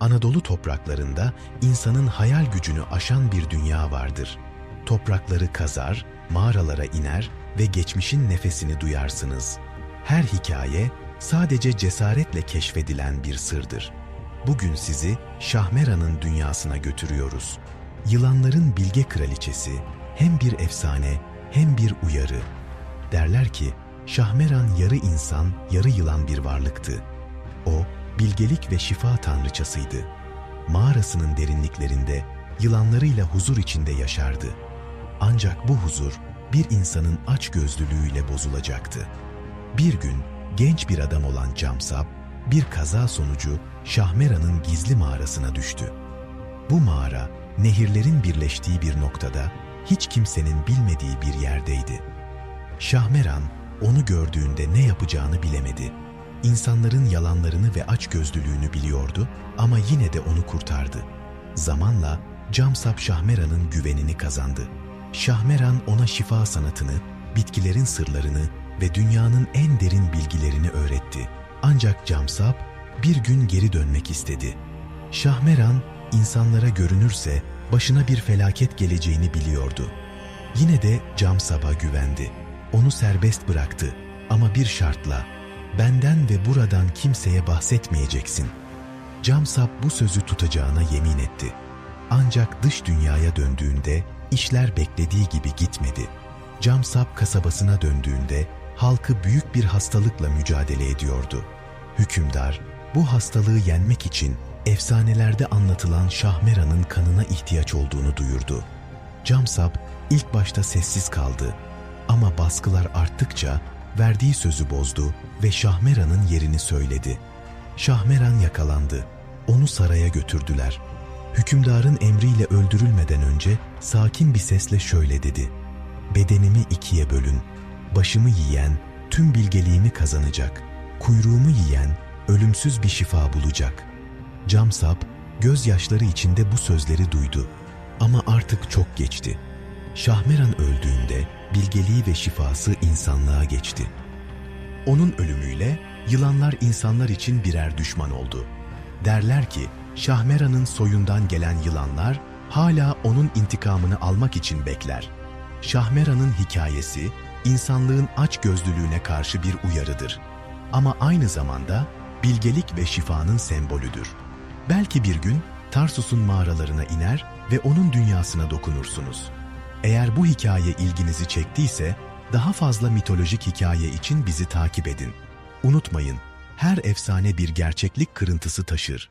Anadolu topraklarında insanın hayal gücünü aşan bir dünya vardır. Toprakları kazar, mağaralara iner ve geçmişin nefesini duyarsınız. Her hikaye sadece cesaretle keşfedilen bir sırdır. Bugün sizi Şahmeran'ın dünyasına götürüyoruz. Yılanların bilge kraliçesi hem bir efsane hem bir uyarı. Derler ki Şahmeran yarı insan, yarı yılan bir varlıktı. Bilgelik ve şifa tanrıçasıydı. Mağarasının derinliklerinde yılanlarıyla huzur içinde yaşardı. Ancak bu huzur bir insanın açgözlülüğüyle bozulacaktı. Bir gün genç bir adam olan Camsap bir kaza sonucu Şahmera'nın gizli mağarasına düştü. Bu mağara nehirlerin birleştiği bir noktada hiç kimsenin bilmediği bir yerdeydi. Şahmeran onu gördüğünde ne yapacağını bilemedi. İnsanların yalanlarını ve açgözlülüğünü biliyordu ama yine de onu kurtardı. Zamanla Camsap Şahmeran'ın güvenini kazandı. Şahmeran ona şifa sanatını, bitkilerin sırlarını ve dünyanın en derin bilgilerini öğretti. Ancak Camsap bir gün geri dönmek istedi. Şahmeran insanlara görünürse başına bir felaket geleceğini biliyordu. Yine de Camsap'a güvendi. Onu serbest bıraktı ama bir şartla benden ve buradan kimseye bahsetmeyeceksin. Camsap bu sözü tutacağına yemin etti. Ancak dış dünyaya döndüğünde işler beklediği gibi gitmedi. Camsap kasabasına döndüğünde halkı büyük bir hastalıkla mücadele ediyordu. Hükümdar bu hastalığı yenmek için efsanelerde anlatılan Şahmeran'ın kanına ihtiyaç olduğunu duyurdu. Camsap ilk başta sessiz kaldı ama baskılar arttıkça verdiği sözü bozdu ve Şahmeran'ın yerini söyledi. Şahmeran yakalandı. Onu saraya götürdüler. Hükümdarın emriyle öldürülmeden önce sakin bir sesle şöyle dedi. Bedenimi ikiye bölün. Başımı yiyen tüm bilgeliğimi kazanacak. Kuyruğumu yiyen ölümsüz bir şifa bulacak. Camsap gözyaşları içinde bu sözleri duydu. Ama artık çok geçti. Şahmeran öldüğünde bilgeliği ve şifası insanlığa geçti. Onun ölümüyle yılanlar insanlar için birer düşman oldu. Derler ki Şahmeran'ın soyundan gelen yılanlar hala onun intikamını almak için bekler. Şahmeran'ın hikayesi insanlığın açgözlülüğüne karşı bir uyarıdır. Ama aynı zamanda bilgelik ve şifanın sembolüdür. Belki bir gün Tarsus'un mağaralarına iner ve onun dünyasına dokunursunuz. Eğer bu hikaye ilginizi çektiyse daha fazla mitolojik hikaye için bizi takip edin. Unutmayın, her efsane bir gerçeklik kırıntısı taşır.